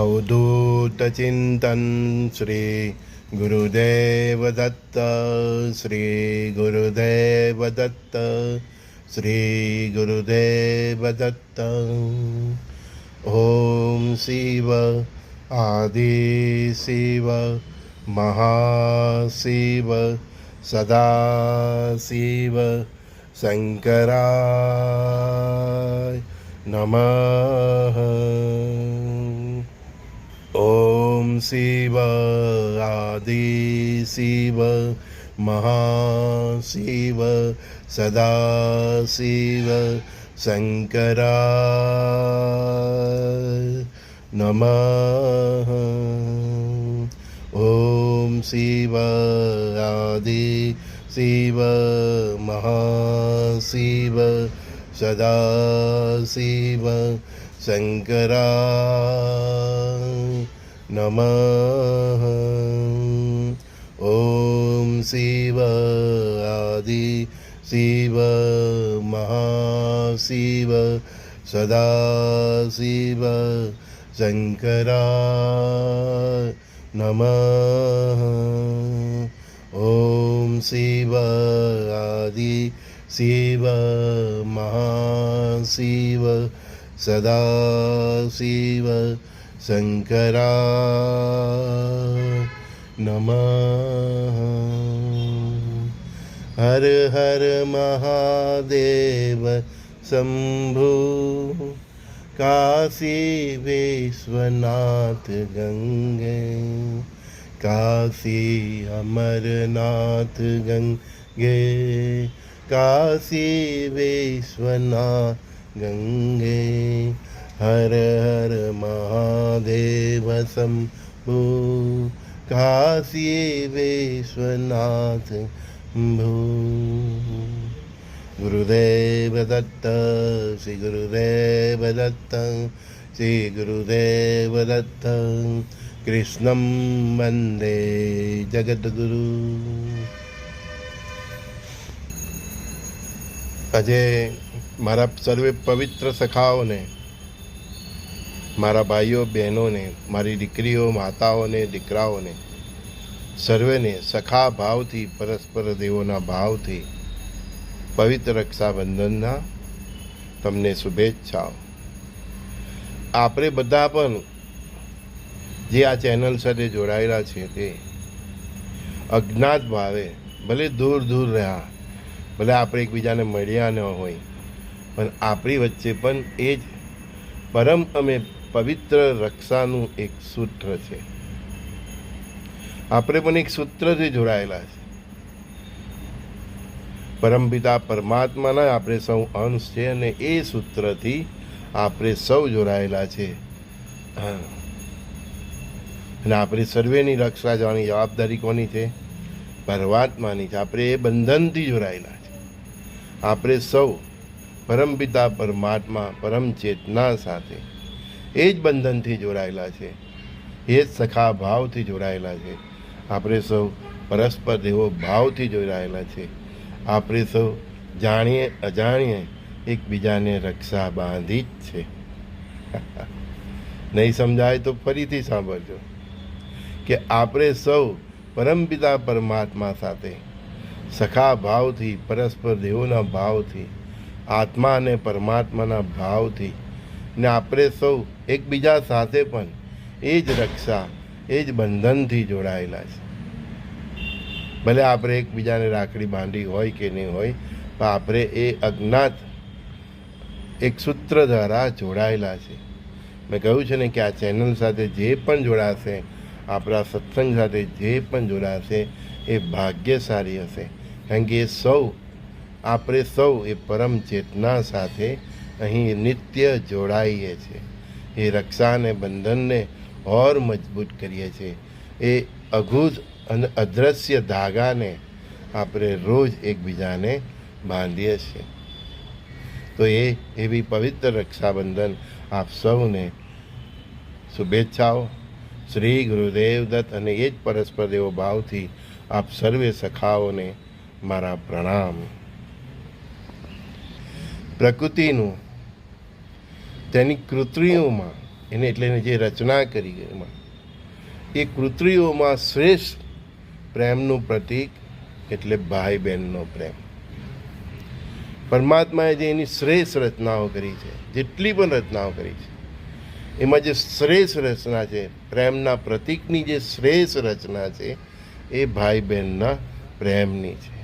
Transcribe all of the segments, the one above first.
अवधूतचिन्तन श्री गुरुदेव दत्त श्री गुरुदेव दत्त श्री गुरुदेव दत्त ॐ शिव आदि शिव महाशिव सदाशिव शङ्कराय नमः ஓம் சிவ ஆதி சிவ மகாசிவ சதா சிவ சங்கரா நம ஓம் சிவ ஆதி சிவ மகாசிவ சதா சிவ சங்கரா नमः ॐ शिव आदि शिव महाशिव सदाशिव शङ्कराय नमः ॐ शिव आदि शिव महाशिव सदाशिव शङ्कराय नमः हर हर महादेव शम्भु काशी विश्वनाथ गंगे काशी अमरनाथ गंगे काशी विश्वनाथ गंगे हर हर મહાદેવ શંભુ કાશ્યે વિશ્વનાથ ભૂ ગુરુદેવ દત્ત શ્રી ગુરુદેવ દત્ત શ્રી ગુરુદેવ દત્ત કૃષ્ણમ વંદે જગદગુરુ અજે મારા સર્વે પવિત્ર સખાઓને મારા ભાઈઓ, બહેનોને, મારી દીકરીઓ, માતાઓને, દીકરાઓને, સર્વેને સખા ભાવથી, પરસ્પર દેવોના ભાવથી પવિત્ર રક્ષાબંધનના તમને શુભેચ્છાઓ. આપણે બધા પણ જે આ ચેનલ સાથે જોડાયેલા છે તે અજ્ઞાત ભાવે, ભલે દૂર દૂર રહ્યા, ભલે આપણે એકબીજાને મળ્યા ન હોય, પણ આપણી વચ્ચે પણ એ જ પરમ અમે પવિત્ર રક્ષાનું એક સૂત્ર છે. આપણે પણ એક સૂત્રથી જોડાયેલા છે. પરમપિતા પરમાત્માના આપણે સૌ અંશ છે અને એ સૂત્રથી આપણે સૌ જોડાયેલા છે. અને આપણી સર્વેની રક્ષા જવાની જવાબદારી કોની છે? પરમાત્માની છે. આપણે એ બંધનથી જોડાયેલા છે. આપણે સૌ પરમપિતા પરમાત્મા પરમ ચેતના સાથે એ જ બંધનથી જોડાયેલા છે. એ જ સખા ભાવથી જોડાયેલા છે. આપણે સૌ પરસ્પર દેવો ભાવથી જોડાયેલા છે. આપણે સૌ જાણીએ, અજાણીએ, એકબીજાને રક્ષા બાંધી જ છે. નહીં સમજાય તો ફરીથી સાંભળજો કે આપણે સૌ પરમપિતા પરમાત્મા સાથે સખા ભાવથી પરસ્પર દેવોના ભાવથી, આત્મા અને પરમાત્માના ભાવથી ને આપણે સૌ એકબીજા સાથે પણ એ જ રક્ષા, એ જ બંધનથી જોડાયેલા છે. ભલે આપણે એકબીજાને રાખડી બાંધી હોય કે નહીં હોય, પણ આપણે એ અજ્ઞાત એક સૂત્ર દ્વારા જોડાયેલા છે. મેં કહ્યું છે ને કે આ ચેનલ સાથે જે પણ જોડાશે, આપણા સત્સંગ સાથે જે પણ જોડાશે, એ ભાગ્યશાળી હશે. કારણ કે એ સૌ, આપણે સૌ એ પરમ ચેતના સાથે અહીં નિત્ય જોડાઈએ છીએ. એ રક્ષાને, બંધનને ઓર મજબૂત કરીએ છીએ. એ અઘૂત અને અદ્રશ્ય ધાગાને આપણે રોજ એકબીજાને બાંધીએ છીએ. તો એ એવી પવિત્ર રક્ષાબંધન આપ સૌને શુભેચ્છાઓ. શ્રી ગુરુદેવ દત્ત અને એ જ પરસ્પર દેવો ભાવથી આપ સર્વે સખાઓને મારા પ્રણામ. પ્રકૃતિનું તેની કૃત્રિઓમાં એને એટલે એને જે રચના કરી એમાં, એ કૃત્રિઓમાં શ્રેષ્ઠ પ્રેમનું પ્રતીક એટલે ભાઈ બહેનનો પ્રેમ. પરમાત્માએ જે એની શ્રેષ્ઠ રચનાઓ કરી છે, જેટલી પણ રચનાઓ કરી છે, એમાં જે શ્રેષ્ઠ રચના છે, પ્રેમના પ્રતીકની જે શ્રેષ્ઠ રચના છે, એ ભાઈ બહેનના પ્રેમની છે.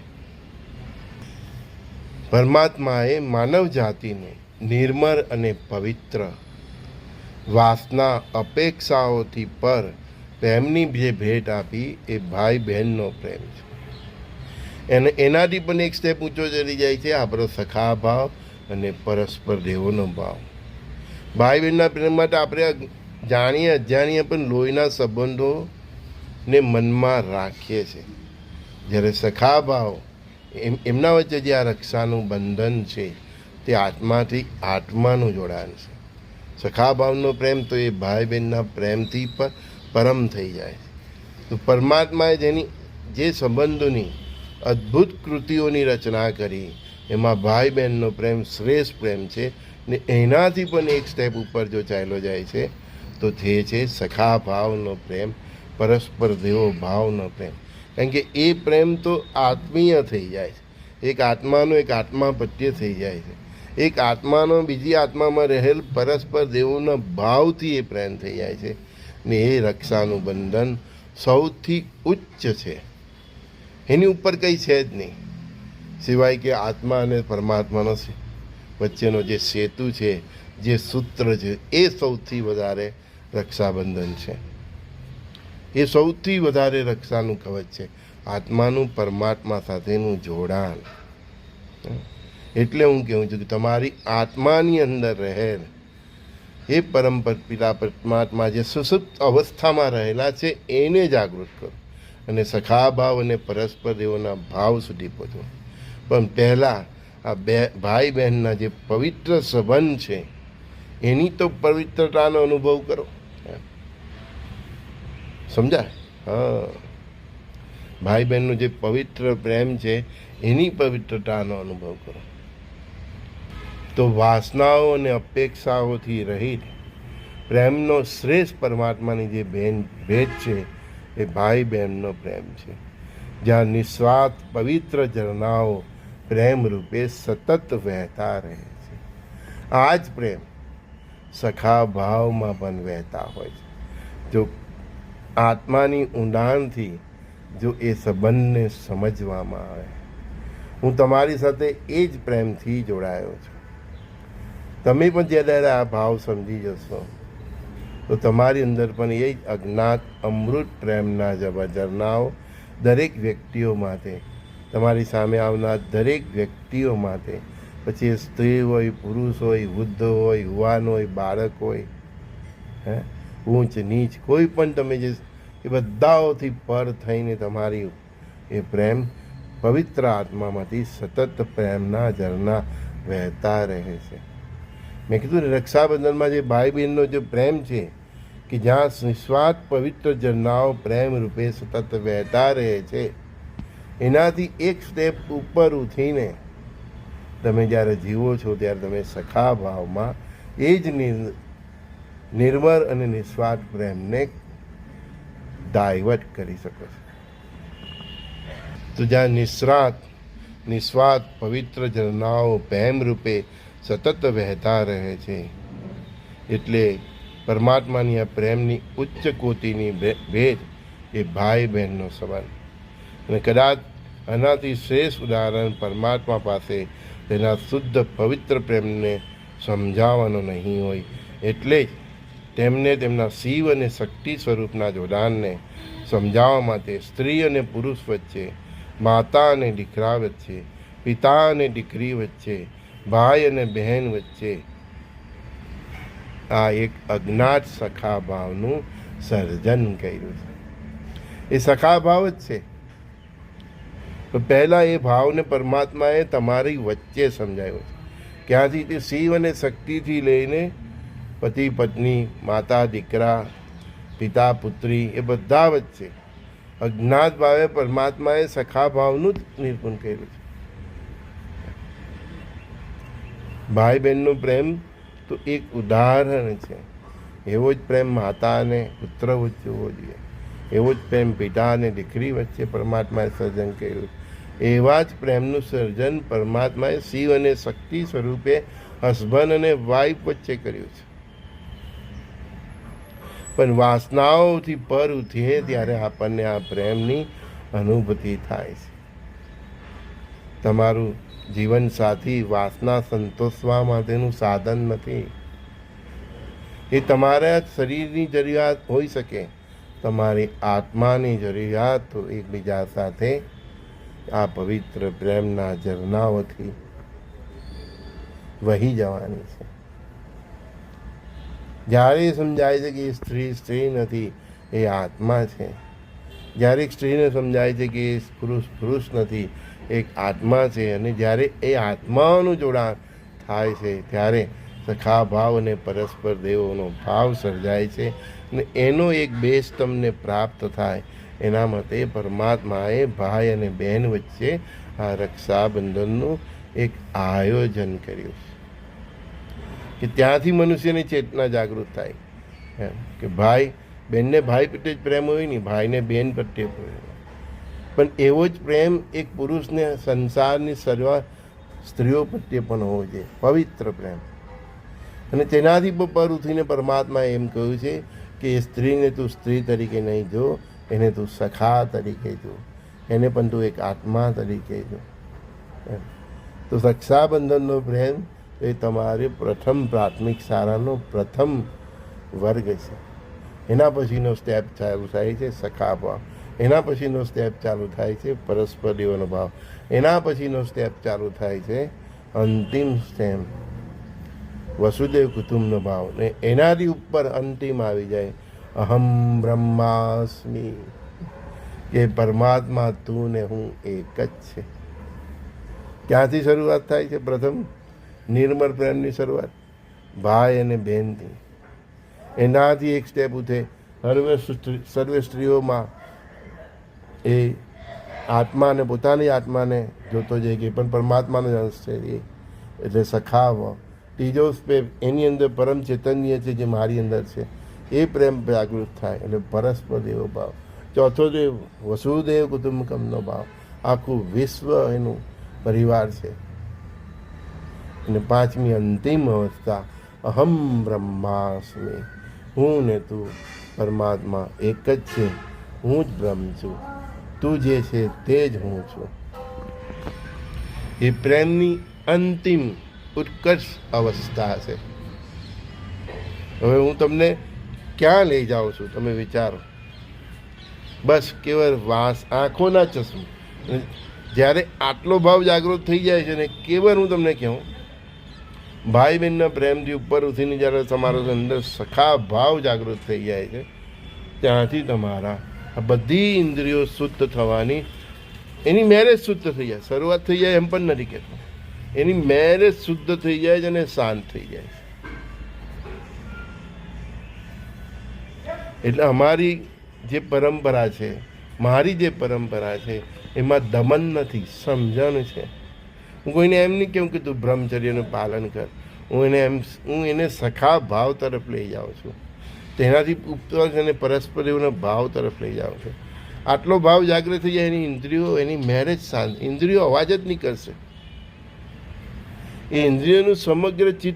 પરમાત્માએ માનવ જાતિને નિર્મળ અને પવિત્ર. વાસના અપેક્ષાઓથી પર પ્રેમની જે ભેટ આપી એ ભાઈ બહેનનો પ્રેમ છે. એને એનાથી પણ એક સ્ટેપ ઊંચો ચડી જાય છે, આપણો સખા ભાવ અને પરસ્પર દેવોનો ભાવ. ભાઈ બહેનના પ્રેમ માટે આપણે જાણીએ, અજાણીએ પણ લોહીના સંબંધોને મનમાં રાખીએ છીએ જ્યારે સખા ભાવ, એમ, એમના વચ્ચે જે આ રક્ષાનું બંધન છે તે આત્માથી આત્માનું જોડાણ છે. સખા ભાવનો પ્રેમ તો એ ભાઈ બહેનના પ્રેમથી પણ પરમ થઈ જાય તો પરમાત્માએ જેની, જે સંબંધોની અદ્ભુત કૃતિઓની રચના કરી, એમાં ભાઈ બહેનનો પ્રેમ શ્રેષ્ઠ પ્રેમ છે ને એનાથી પણ એક સ્ટેપ ઉપર જો ચાલ્યો જાય છે, તો તે છે સખા ભાવનો પ્રેમ, પરસ્પર દેવો ભાવનો પ્રેમ. કારણ કે એ પ્રેમ તો આત્મીય થઈ જાય છે. એક આત્માનો એક આત્મા પ્રત્યે થઈ જાય છે. એક આત્માનો બીજી આત્મામાં રહેલ પરસ્પર દેવોના ભાવથી એ પ્રેમ થઈ જાય છે ને એ રક્ષાનું બંધન સૌથી ઉચ્ચ છે. એની ઉપર કંઈ છે જ નહીં. સિવાય કે આત્મા અને પરમાત્માનો વચ્ચેનો જે સેતુ છે, જે સૂત્ર છે, એ સૌથી વધારે રક્ષાબંધન છે. એ સૌથી વધારે રક્ષાનું કવચ છે. આત્માનું પરમાત્મા સાથેનું જોડાણ. એટલે હું કહું છું કે તમારી આત્માની અંદર રહેલ એ પરમ પિતા પરમાત્મા જે સુસુપ્ત અવસ્થામાં રહેલા છે, એને જાગૃત કરો અને સખા ભાવ અને પરસ્પર દેવોના ભાવ સુધી પહોંચો. પણ પહેલાં આ બે ભાઈ બહેનના જે પવિત્ર સંબંધ છે, એની તો પવિત્રતાનો અનુભવ કરો. સમજાય? હા. ભાઈ બહેનનો જે પવિત્ર પ્રેમ છે, એની પવિત્રતાનો અનુભવ કરો. તો વાસનાઓ અને અપેક્ષાઓથી રહીને પ્રેમનો શ્રેષ્ઠ પરમાત્માની જે બેન ભેદ છે, એ ભાઈ બહેનનો પ્રેમ છે. જ્યાં નિસ્વાર્થ પવિત્ર ઝરણાઓ પ્રેમ રૂપે સતત વહેતા રહે છે. આ જ પ્રેમ સખા ભાવમાં પણ વહેતા હોય છે. જો આત્માની ઊંડાણથી જો એ સંબંધને સમજવામાં આવે. હું તમારી સાથે એ જ પ્રેમથી જોડાયો છું. તમે પણ જ્યારે આ ભાવ સમજી જશો. તો તમારી અંદર પણ એ જ અજ્ઞાત અમૃત પ્રેમના ઝરણાઓ દરેક વ્યક્તિઓ માટે, તમારી સામે આવનાર દરેક વ્યક્તિઓ માટે, પછી એ સ્ત્રી હોય, પુરુષ હોય, વૃદ્ધ હોય, યુવાન હોય, બાળક હોય, હે? ઊંચ, નીચ, કોઈ પણ તમે જે એ બધાઓથી પર થઈને તમારી એ પ્રેમ પવિત્ર આત્મામાંથી સતત પ્રેમના ઝરણા વહેતા રહે છે. મેં કીધું ને, રક્ષાબંધનમાં જે ભાઈ બહેનનો જે પ્રેમ છે, કે જ્યાં નિસ્વાર્થ પવિત્ર ઝરણાઓ પ્રેમ રૂપે સતત વહેતા રહે છે, એનાથી એક સ્ટેપ ઉપર ઉઠીને તમે જ્યારે જીવો છો, ત્યારે તમે સખા ભાવમાં એ જ નિર, નિર્મળ અને નિસ્વાર્થ પ્રેમને ડાયવર્ટ કરી શકો છો. તો જ્યાં નિસ્રાત નિસ્વાર્થ પવિત્ર ઝરણાઓ પ્રેમ રૂપે સતત વહેતા રહે છે. એટલે પરમાત્માની આ પ્રેમની ઉચ્ચ કોટીની ભેટ એ ભાઈ બહેનનો સંબંધ અને કદાચ આનાથી શ્રેષ્ઠ ઉદાહરણ પરમાત્મા પાસે તેના શુદ્ધ પવિત્ર પ્રેમને સમજાવવાનો નહીં હોય, એટલે જ તેમને તેમના શિવ અને શક્તિ સ્વરૂપના જોડાણને સમજાવવા માટે સ્ત્રી અને પુરુષ વચ્ચે, માતા અને દીકરા વચ્ચે, પિતા અને દીકરી વચ્ચે ભાઈ અને બહેન વચ્ચે આ એક અજ્ઞાત સખા ભાવનું સર્જન કર્યું છે. એ સખાભાવ જ છે. તો પહેલાં એ ભાવને પરમાત્માએ તમારી વચ્ચે સમજાવ્યો છે. ક્યાંથી તે શિવ અને શક્તિથી લઈને પતિ, પત્ની, માતા, દીકરા, પિતા, પુત્રી એ બધા વચ્ચે અજ્ઞાત ભાવે પરમાત્માએ સખા ભાવનું જ નિરૂપણ કર્યું છે. ભાઈ બહેનનો પ્રેમ તો એક ઉદાહરણ છે. એવો જ પ્રેમ માતા અને પુત્ર વચ્ચે હોવો જોઈએ. એવો જ પ્રેમ પિતા અને દીકરી વચ્ચે પરમાત્માએ સર્જન કર્યું. એવા જ પ્રેમનું સર્જન પરમાત્માએ શિવ અને શક્તિ સ્વરૂપે હસબન્ડ અને વાઇફ વચ્ચે કર્યું છે. પણ વાસનાઓથી પર ઉઠીએ ત્યારે આપણને આ પ્રેમની અનુભૂતિ થાય છે. તમારું જીવન સાથી વાસના સંતોષવા માટેનું સાધન નથી. એ તમારા શરીરની જરૂરિયાત હોઈ શકે. તમારી આત્માની જરૂરિયાત એકબીજા સાથે આ પવિત્ર પ્રેમના ઝરણાઓથી વહી જવાની છે. જ્યારે સમજાય છે કે સ્ત્રી સ્ત્રી નથી, એ આત્મા છે. જ્યારે એક સ્ત્રીને સમજાય છે કે એ પુરુષ પુરુષ નથી, એક આત્મા છે અને જ્યારે એ આત્માઓનું જોડાણ થાય છે, ત્યારે સખા ભાવ અને પરસ્પર દેવોનો ભાવ સર્જાય છે અને એનો એક બેસ તમને પ્રાપ્ત થાય. એના માટે પરમાત્માએ ભાઈ અને બહેન વચ્ચે આ રક્ષાબંધનનું એક આયોજન કર્યું છે. કે ત્યાંથી મનુષ્યની ચેતના જાગૃત થાય. એમ કે ભાઈ બેનને ભાઈ પ્રત્યે જ પ્રેમ હોય નહીં ભાઈને બેન પ્રત્યે પ્રેમ. પણ એવો જ પ્રેમ એક પુરુષને સંસારની સર્વ સ્ત્રીઓ પ્રત્યે પણ હોવો જોઈએ. પવિત્ર પ્રેમ. અને તેનાથી પર ઉઠીને પરમાત્માએ એમ કહ્યું છે કે એ સ્ત્રીને તું સ્ત્રી તરીકે નહીં જો, એને તું સખા તરીકે જો. એને પણ તું એક આત્મા તરીકે જો. તો રક્ષાબંધનનો પ્રેમ એ તમારે પ્રથમ પ્રાથમિક શાળાનો પ્રથમ વર્ગ છે. એના પછીનો સ્ટેપ ચાલુ થાય છે સખાભાવ એના પછીનો સ્ટેપ ચાલુ થાય છે પરસ્પર દેવનો ભાવ. એના પછીનો સ્ટેપ ચાલુ થાય છે અંતિમ સ્ટેપ વસુદેવ કુટુંબનો ભાવ. ને એનાથી ઉપર અંતિમ આવી જાય. અહમ બ્રહ્માસ્મિ. કે પરમાત્મા તું ને હું એક જ છે. ક્યાંથી શરૂઆત થાય છે? પ્રથમ નિર્મળ પ્રેમની શરૂઆત. ભાઈ અને બહેનથી. એનાથી એક સ્ટેપ ઉઠે. સર્વે સર્વે સ્ત્રીઓમાં એ આત્માને, પોતાની આત્માને જોતો જાય કે પણ પરમાત્માનો જ અંશ છે એ. એટલે સખાવ. ત્રીજો સ્ટેપ એની અંદર પરમ ચૈતન્ય છે જે મારી અંદર છે. એ પ્રેમ જાગૃત થાય. એટલે પરસ્પર દેવો ભાવ. ચોથો દેવ વસુદેવ કુટુંબકમનો ભાવ. આખું વિશ્વ એનું પરિવાર છે. અને પાંચમી અંતિમ અવસ્થા. અહમ બ્રહ્માસ્મિ. હું ને તું પરમાત્મા એક જ છે, હું જ બ્રહ્મ છું. તું જે છે તે જ હું છું. એ પ્રેમની અંતિમ ઉત્કર્ષ અવસ્થા છે. હવે હું તમને ક્યાં લઈ જાઉં છું, તમે વિચારો. બસ કેવળ વાસ આંખોના ચશ્મા. જ્યારે આટલો ભાવ જાગૃત થઈ જાય છે ને, કેવળ હું તમને કહું ભાઈ બહેનના પ્રેમથી ઉપર ઉઠીને જ્યારે તમારો અંદર સખા ભાવ જાગૃત થઈ જાય છે, ત્યાંથી તમારા આ બધી ઇન્દ્રિયો શુદ્ધ થવાની, એની મેરેજ શુદ્ધ થઈ જાય. શરૂઆત થઈ જાય એમ પણ નથી કહેતો. એની મેરેજ શુદ્ધ થઈ જાય છે અને શાંત થઈ જાય છે. એટલે અમારી જે પરંપરા છે, મારી જે પરંપરા છે, એમાં દમન નથી, સમજણ છે. હું કોઈને એમ નહીં કહું કે તું બ્રહ્મચર્યનું પાલન કર. હું એને એમ હું એને સખા ભાવ તરફ લઈ જાઉં છું. તેનાથી ઉપર અને પરસ્પર એવોના ભાવ તરફ લઈ જાઉં છું. આટલો ભાવ જાગૃત થઈ જાય, એની ઇન્દ્રિયો, એની મેરેજ શાંત, ઇન્દ્રિયો અવાજ જ નહીં કરશે. એ ઇન્દ્રિયોનું સમગ્ર ચિત્ત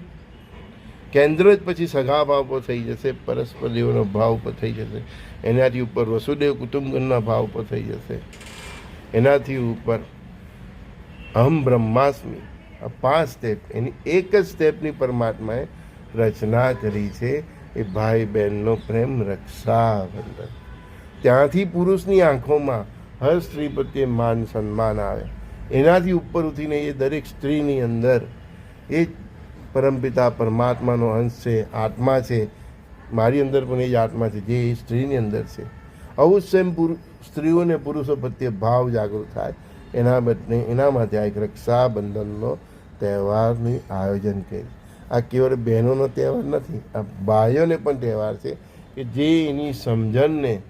કેન્દ્ર જ પછી સગા ભાવ પર થઈ જશે, પરસ્પર દેવોનો ભાવ પર થઈ જશે. એનાથી ઉપર વસુદેવ કુટુંબના ભાવ પર થઈ જશે. એનાથી ઉપર અહમ બ્રહ્માસ્મી. આ પાંચ સ્ટેપ એની એક જ સ્ટેપની પરમાત્માએ રચના કરી છે એ ભાઈ બહેનનો પ્રેમ રક્ષાબંધન. ત્યાંથી પુરુષની આંખોમાં હર સ્ત્રી પ્રત્યે માન સન્માન આવે. એનાથી ઉપર ઉઠીને એ દરેક સ્ત્રીની અંદર એ પરમપિતા પરમાત્માનો અંશ છે, આત્મા છે. મારી અંદર પણ એ જ આત્મા છે જે એ સ્ત્રીની અંદર છે. આવું સેમ સ્ત્રીઓને પુરુષો પ્રત્યે ભાવ જાગૃત થાય. એના બદલે એના માટે આ એક રક્ષાબંધનનો તહેવારનું આયોજન કર્યું આ કેવળ બહેનોનો તહેવાર નથી, આ ભાઈઓને પણ તહેવાર છે કે જે એની સમજણને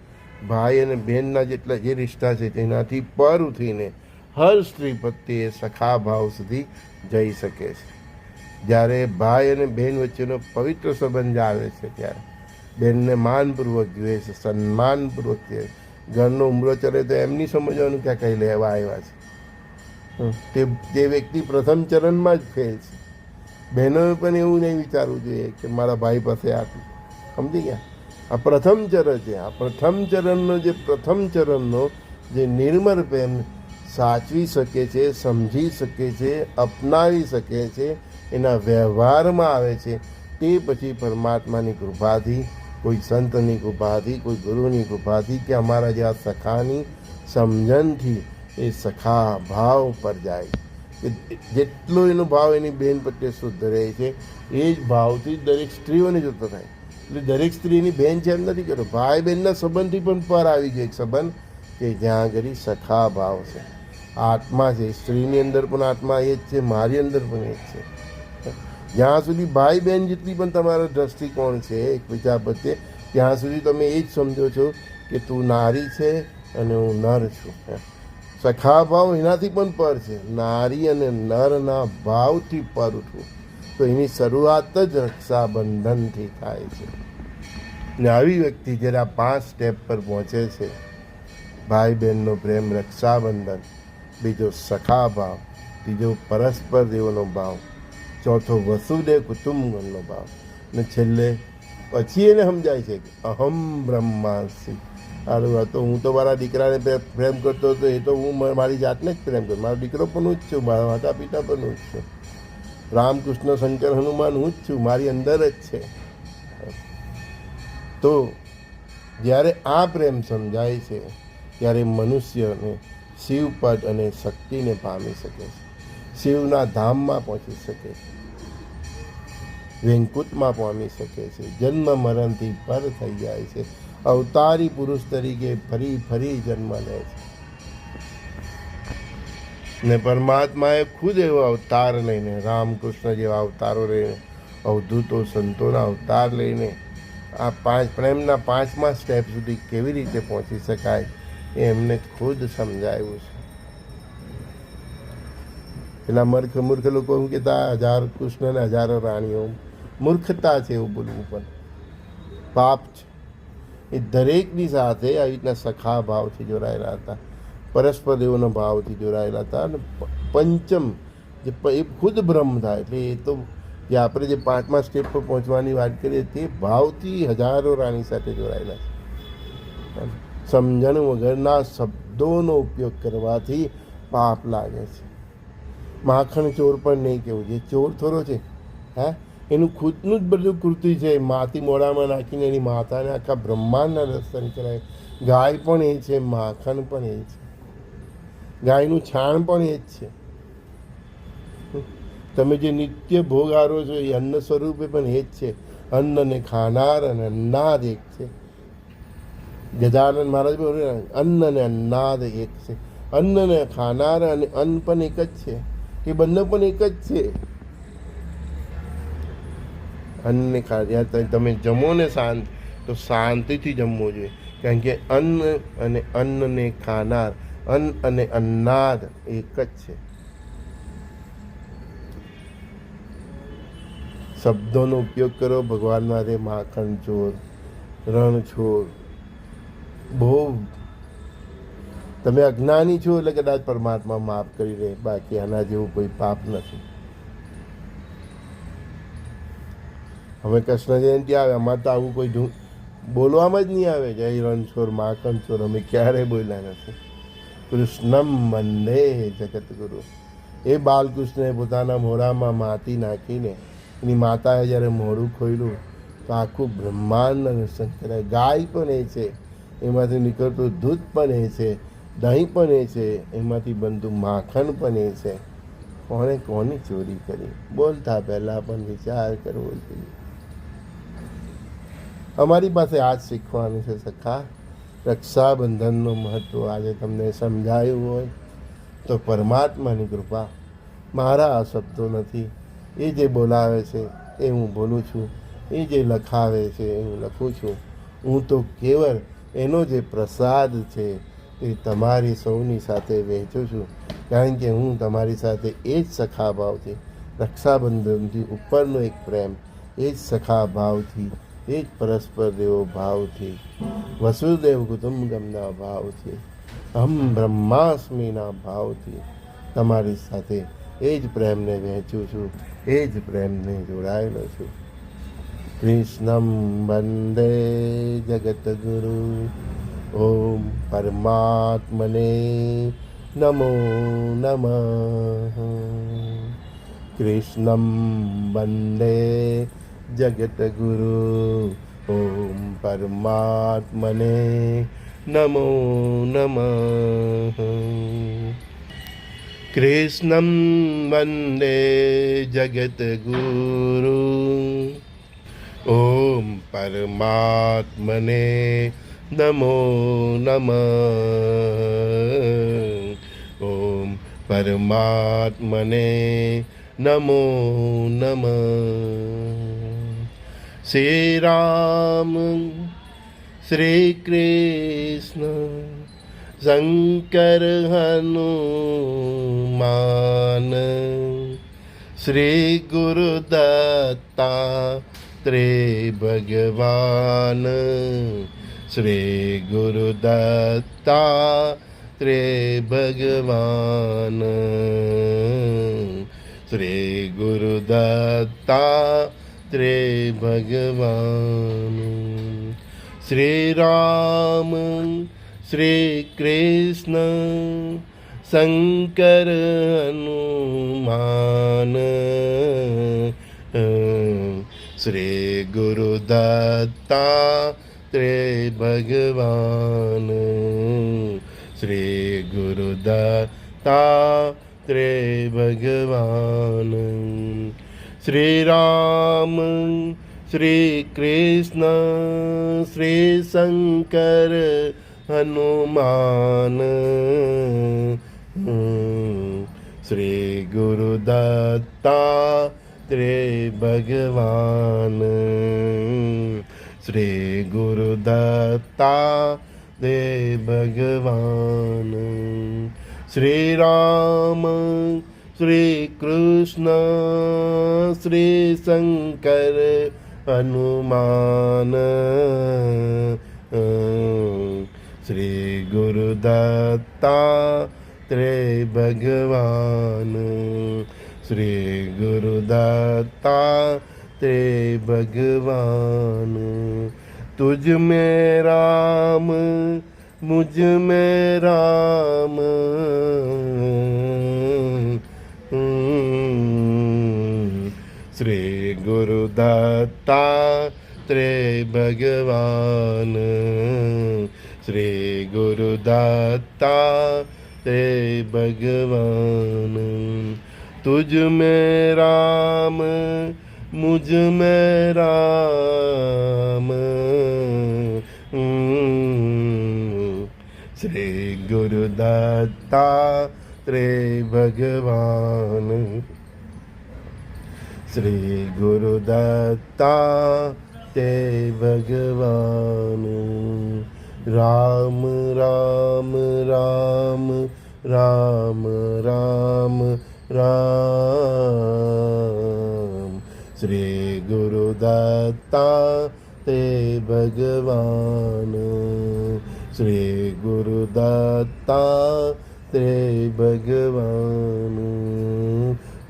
ભાઈ અને બહેનના જેટલા જે રિશ્તા છે તેનાથી પર ઉઠીને હર સ્ત્રી પ્રત્યે સખા ભાવ સુધી જઈ શકે છે જ્યારે ભાઈ અને બહેન વચ્ચેનો પવિત્ર સંબંધ આવે છે ત્યારે બહેનને માનપૂર્વક જુએ છે સન્માનપૂર્વક જુએ છે. ઘરનો ઉમરો ચડે તો એમ નહીં સમજવાનું કે કંઈ લેવા આવ્યા છે. તે તે વ્યક્તિ પ્રથમ ચરણમાં જ ફેલ છે. બહેનોએ પણ એવું નહીં વિચારવું જોઈએ કે મારા ભાઈ પાસે આટલું. સમજી ગયા? આ પ્રથમ ચરણ છે. આ પ્રથમ ચરણનો જે પ્રથમ ચરણનો જે નિર્મળ પ્રેમ સાચવી શકે છે સમજી શકે છે અપનાવી શકે છે એના વ્યવહારમાં આવે છે તે પછી પરમાત્માની કૃપાથી કોઈ સંતની કૃપાથી, કોઈ ગુરુની કૃપાથી કે અમારા જેવા સખાની સમજણથી એ સખા ભાવ પર જાય. કે જેટલો એનો ભાવ એની બેન પ્રત્યે શુદ્ધ રહે છે, એ જ ભાવથી દરેક સ્ત્રીઓને જોતો થાય એટલે દરેક સ્ત્રીની બેન છે એમ નથી કર્યો ભાઈ બહેનના સંબંધથી પણ પર આવી ગયો એક સંબંધ કે જ્યાં આગળ સખા ભાવ છે. આત્મા છે. સ્ત્રીની અંદર પણ આત્મા એ જ છે, મારી અંદર પણ એ જ છે. જ્યાં સુધી ભાઈ બહેન જેટલી પણ તમારો દ્રષ્ટિકોણ છે એકબીજા પ્રત્યે, ત્યાં સુધી તમે એ જ સમજો છો કે તું નારી છે અને હું નર છું. સખા ભાવ એનાથી પણ પર છે. નારી અને નરના ભાવથી પર ઉઠવું. તો એની શરૂઆત જ રક્ષાબંધનથી થાય છે. ને આવી વ્યક્તિ જ્યારે આ પાંચ સ્ટેપ પર પહોંચે છે, ભાઈ બહેનનો પ્રેમ રક્ષાબંધન, બીજો સખા ભાવ, ત્રીજો પરસ્પર દેવનો ભાવ ચોથો વસુદેવ કુટુંબનો ભાવ ને છેલ્લે પછી એને સમજાય છે કે અહમ બ્રહ્માસી. સારું તો હું તો મારા દીકરાને પ્રેમ કરતો હતો, એ તો હું મારી જાતને જ પ્રેમ કરું. મારો દીકરો પણ હું જ છું, મારા માતા પિતા પણ હું જ છું. રામકૃષ્ણ, શંકર હનુમાન હું જ છું, મારી અંદર જ છે. તો જ્યારે આ પ્રેમ સમજાય છે, ત્યારે મનુષ્યને શિવપદ અને શક્તિને પામી શકે છે. શિવના ધામમાં પહોંચી શકે છે. વેંકુટમાં પામી શકે છે. જન્મ મરણથી પર થઈ જાય છે. અવતારી પુરુષ તરીકે ફરી ફરી જન્મ લે છે. ને પરમાત્માએ ખુદ એવો અવતાર લઈને, રામકૃષ્ણ જેવા અવતારો લઈને, અવધૂતો સંતોના અવતાર લઈને, આ પાંચ પ્રેમના પાંચમા સ્ટેપ સુધી કેવી રીતે પહોંચી શકાય એ એમને ખુદ સમજાવ્યું છે. પેલા મૂર્ખ મૂર્ખ લોકો એમ કહેતા, હજાર કૃષ્ણ ને હજારો રાણીઓ. મૂર્ખતા છે એવું બોલવું પણ. પાપ છે. એ દરેકની સાથે આવી રીતના સખા ભાવથી જોડાયેલા હતા. પરસ્પર દેવોના ભાવથી જોડાયેલા હતા. અને પંચમ, જે એ ખુદ બ્રહ્મ થાય. એટલે એ તો જે આપણે જે પાંચમા સ્ટેપ પર પહોંચવાની વાત કરીએ, તે ભાવથી હજારો રાણી સાથે જોડાયેલા છે. સમજણ વગરના શબ્દોનો ઉપયોગ કરવાથી પાપ લાગે છે. માખણ ચોર પણ નહીં કેવું જે ચોર થોડો છે. હે? એનું ખુદનું જ બધું કૃતિ છે. માતી મોડામાં નાખીને એની માતાને આખા બ્રહ્માંડના દર્શન કરાય. ગાય પણ એ છે, માખણ પણ એ છે. ગાયનું છાણ પણ એ જ છે. તમે જે નિત્ય ભોગ આરો છો, એ અન્ન સ્વરૂપે પણ એ જ છે. અન્નને ખાનાર અને અન્નાદ એક છે. ગજાનંદ મહારાજ બોલે અન્ન અને અન્નાદ એક છે. અન્નને ખાનાર અને અન્ન પણ એક જ છે. એ બંને પણ એક જ છે. અન્નને ખાધ્યા તમે જમો ને શાંત, તો શાંતિથી જમવું જોઈએ. કારણ કે અન્ન અને અન્નને ખાનાર, અન્ન અને અન્નાદ એક જ છે. શબ્દોનો ઉપયોગ કરો, ભગવાન માટે માખણ ચોર રણ છોર બહુ તમે અજ્ઞાની છો એટલે કદાચ પરમાત્મા માફ કરી દે, બાકી આના જેવું કોઈ પાપ નથી. હવે કૃષ્ણ જયંતિ આવે? અમારે તો આવું કોઈ બોલવામાં જ નહીં આવે જય રણછોડ ચોર અમે ક્યારેય બોલ્યા નથી. કૃષ્ણમ મંદે જગતગુરુ એ બાલકૃષ્ણે પોતાના મોઢામાં માટી નાખીને, એની માતાએ જ્યારે મોઢું ખોલ્યું, તો આખું બ્રહ્માંડ અને શંકર ગાય પણ એ છે. એમાંથી નીકળતું દૂધ પણ એ છે. દહીં પણ એ છે, એમાંથી બનતું માખણ પણ એ છે. કોણે કોની ચોરી કરી? બોલતા પહેલાં પણ વિચાર કરવો જોઈએ. અમારી પાસે આ જ શીખવાનું છે સખા. રક્ષાબંધનનું મહત્ત્વ આજે તમને સમજાયું હોય તો પરમાત્માની કૃપા. મારા આ શબ્દો નથી. એ જે બોલાવે છે એ હું બોલું છું. એ જે લખાવે છે એ હું લખું છું. હું તો કેવળ એનો જે પ્રસાદ છે એ તમારી સૌની સાથે વહેંચું છું. કારણ કે હું તમારી સાથે એ જ સખા ભાવથી રક્ષાબંધનથી ઉપરનો એક પ્રેમ, એ જ સખા ભાવથી એ જ પરસ્પર દેવો ભાવથી, વસુદેવ કુટુંબગમના ભાવથી, અહમ બ્રહ્માસ્મિના ભાવથી તમારી સાથે એ જ પ્રેમને વહેંચું છું, એ જ પ્રેમને જોડાયેલો છું. કૃષ્ણમ વંદે જગતગુરુ ઓમ પરમાત્મને નમો નમઃ કૃષ્ણમ વંદે જગતગુરુ ઓમ પરમાત્મને નમો નમઃ કૃષ્ણમ વંદે જગતગુરુ ઓમ પરમાત્મને નમો નમ ઓમ પરમાત્મને નમો નમ શ્રી રામ શ્રી કૃષ્ણ શંકર હનુમાન શ્રી ગુરુદત્તા ત્રે ભગવાન श्रीगुरुदत्ता त्रे भगवान्। श्रीगुरुदत्ता त्रे भगवान्। श्रीराम श्रीकृष्ण शङ्करनुमान श्री श्रीगुरुदत्ता ત્રે ભગવાન શ્રી ગુરુદાતા ત્રે ભગવાન શ્રી રામ શ્રી કૃષ્ણ શ્રી શંકર હનુમાન શ્રી ગુરુદત્તા ત્રે ભગવાન શ્રી ગુરુદત્તા દે ભગવાન શ્રી રામ શ્રી કૃષ્ણ શ્રી શંકર હનુમાન શ્રી ગુરુદત્તા ત્રે ભગવાન શ્રી ગુરુદત્તા તે भगवान તુજ મે राम મુજ મે राम श्री ગુરુ त्रे भगवान श्री श्रीगुरुदत्ता त्रे भगवान तुज मे राम मुझ में राम श्री गुरुदत्ता त्रे भगवान श्री गुरुदत्ता ते भगवान राम राम राम राम राम राम શ્રી ગુરુદત્તા તે ભગવાન. શ્રી ગુરુદત્તા તે ભગવાન.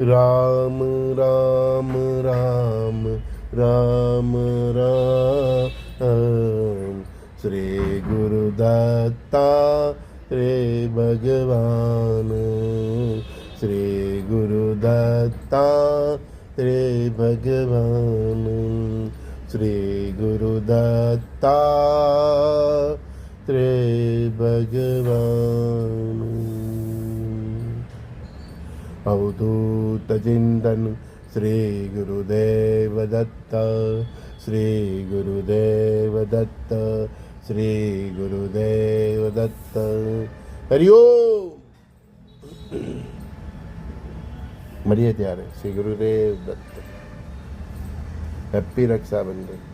રામ રામ રામ રામ રામ. શ્રી ગુરુદત્તા રે ભગવાન. શ્રી ગુરુદત્તા તે ભગવાન. શ્રી ગુરુદત્તા ત્રે ભગવાન. અવધૂત ચિંતન. શ્રી ગુરુદેવ દત્ત. શ્રી ગુરુદેવ દત્ત. શ્રી ગુરુદેવ દત્ત. હરિઓમ મળીએ ત્યારે શ્રી ગુરુદેવ દત્ત હેપી રક્ષાબંધન